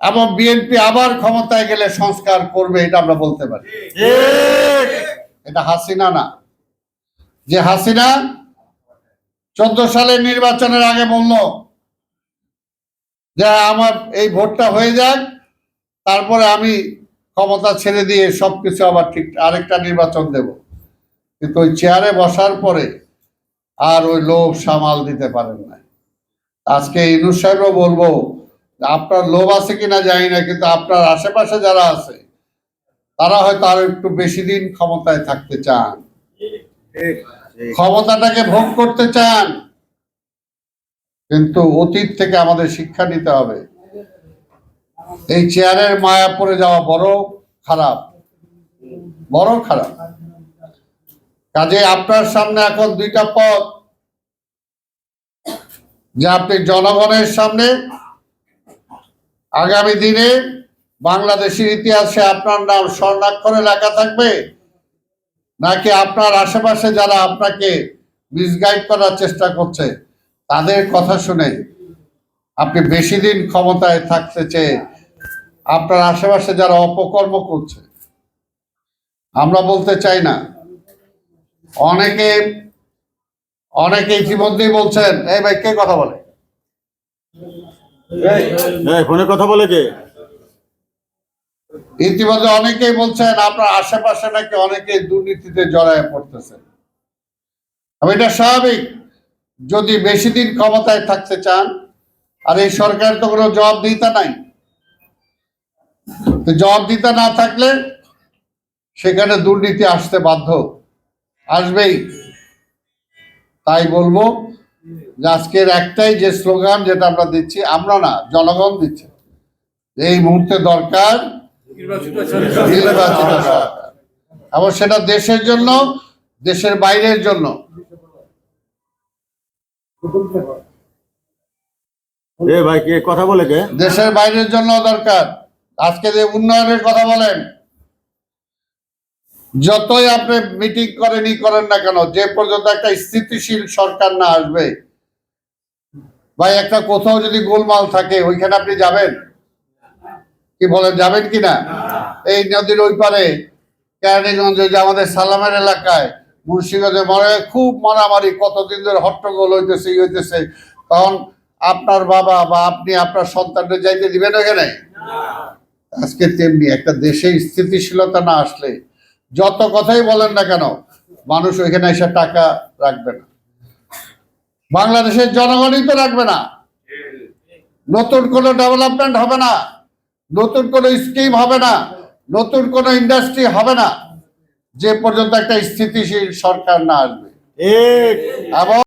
এবং বিএনপি আবার ক্ষমতায় গেলে সংস্কার করবে এটা আমরা বলতে পারি। এটা হাসিনা না। যে হাসিনা চোদ্দ সালের নির্বাচনের আগে বলল যে আমার এই ভোটটা হয়ে যাক তারপরে আমি ক্ষমতা ছেড়ে দিয়ে সবকিছু আবার ঠিক আরেকটা নির্বাচন দেব। কিন্তু ওই চেয়ারে বসার পরে আর ওই লোভ সামাল দিতে পারেন না আজকে ইনুস সাহেবও বলব আপনার লোভ আছে কিনা জানি না, কিন্তু আপনার আশেপাশে যারা আছে, তারা হয়তো আরও একটু বেশি দিন ক্ষমতায় থাকতে চান। ক্ষমতাটাকে ভোগ করতে চান। কিন্তু অতীত থেকে আমাদের শিক্ষা নিতে হবে। এই চেয়ারের মায়া পড়ে যাওয়া বড় খারাপ। বড় খারাপ। কাজে আপনার সামনে এখন দুইটা পথ। যে আপনি জনগণের সামনে আগামী দিনে বাংলাদেশের ইতিহাসে আপনার নাম স্বর্ণাক্ষরে লেখা থাকবে? নাকি আপনার আশেপাশে যারা আপনাকে মিসগাইড করার চেষ্টা করছে, তাদের কথা শুনে আপনি বেশি দিন ক্ষমতায় থাকতে চেয়ে আপনার আশেপাশে যারা অপকর্ম করছে, আমরা বলতে চাই না। অনেকে অনেকে ইতিমধ্যেই বলছেন, এই ভাই, কে কথা বলে? ফোনে কথা বলে কে? ইতিমধ্যে অনেকেই বলছেন, আপনার আশেপাশে নাকি অনেকে দুর্নীতিতে জড়ায় পড়তেছে। এটা স্বাভাবিক। যদি বেশি দিন ক্ষমতায় থাকতে চান, আর এই সরকার তো কোনো জবাবদিহিতা নাই। তো জবাবদিহিতা না থাকলে সেখানে দুর্নীতি আসতে বাধ্য। আসবেই। তাই বলব যে আজকের একটাই যে স্লোগান যেটা আমরা দিচ্ছি আমরা না জনগণ দিচ্ছে। এই মুহূর্তে দরকার নির্বাচিত সরকার। এবং সেটা দেশের জন্য দেশের বাইরের জন্য। ভাই কে কথা বলে কে? দেশের বাইরের জন্য দরকার। আজকে যে উন্নয়নের কথা বলেন যতই আপনি মিটিং করেন, ই করেন না কেন, যে পর্যন্ত একটা স্থিতিশীল সরকার না আসবে ভাই একটা কোথাও যদি গোলমাল থাকে, ওইখানে আপনি যাবেন? কি বলেন, যাবেন কি না? এই নদীর ওই পারে, কেরানীগঞ্জে যে আমাদের সালামের এলাকায়, মুন্সিগঞ্জে মনে খুব মারামারি, কতদিন ধরে হট্টগোল হইতেছে, ই হইতেছে। তখন আপনার বাবা বা আপনি আপনার সন্তানদের যাইতে দিবেন ওখানে আজকে তেমনি একটা দেশে স্থিতিশীলতা না আসলে যত কথাই বলেন না কেন মানুষ ওইখানে এসে টাকা রাখবে না। বাংলাদেশের জনগণই তো রাখবে না। নতুন কোনো ডেভেলপমেন্ট হবে না নতুন কোনো স্কিম হবে না নতুন কোনো ইন্ডাস্ট্রি হবে না যে পর্যন্ত একটা স্থিতিশীল সরকার না আসবে। এবং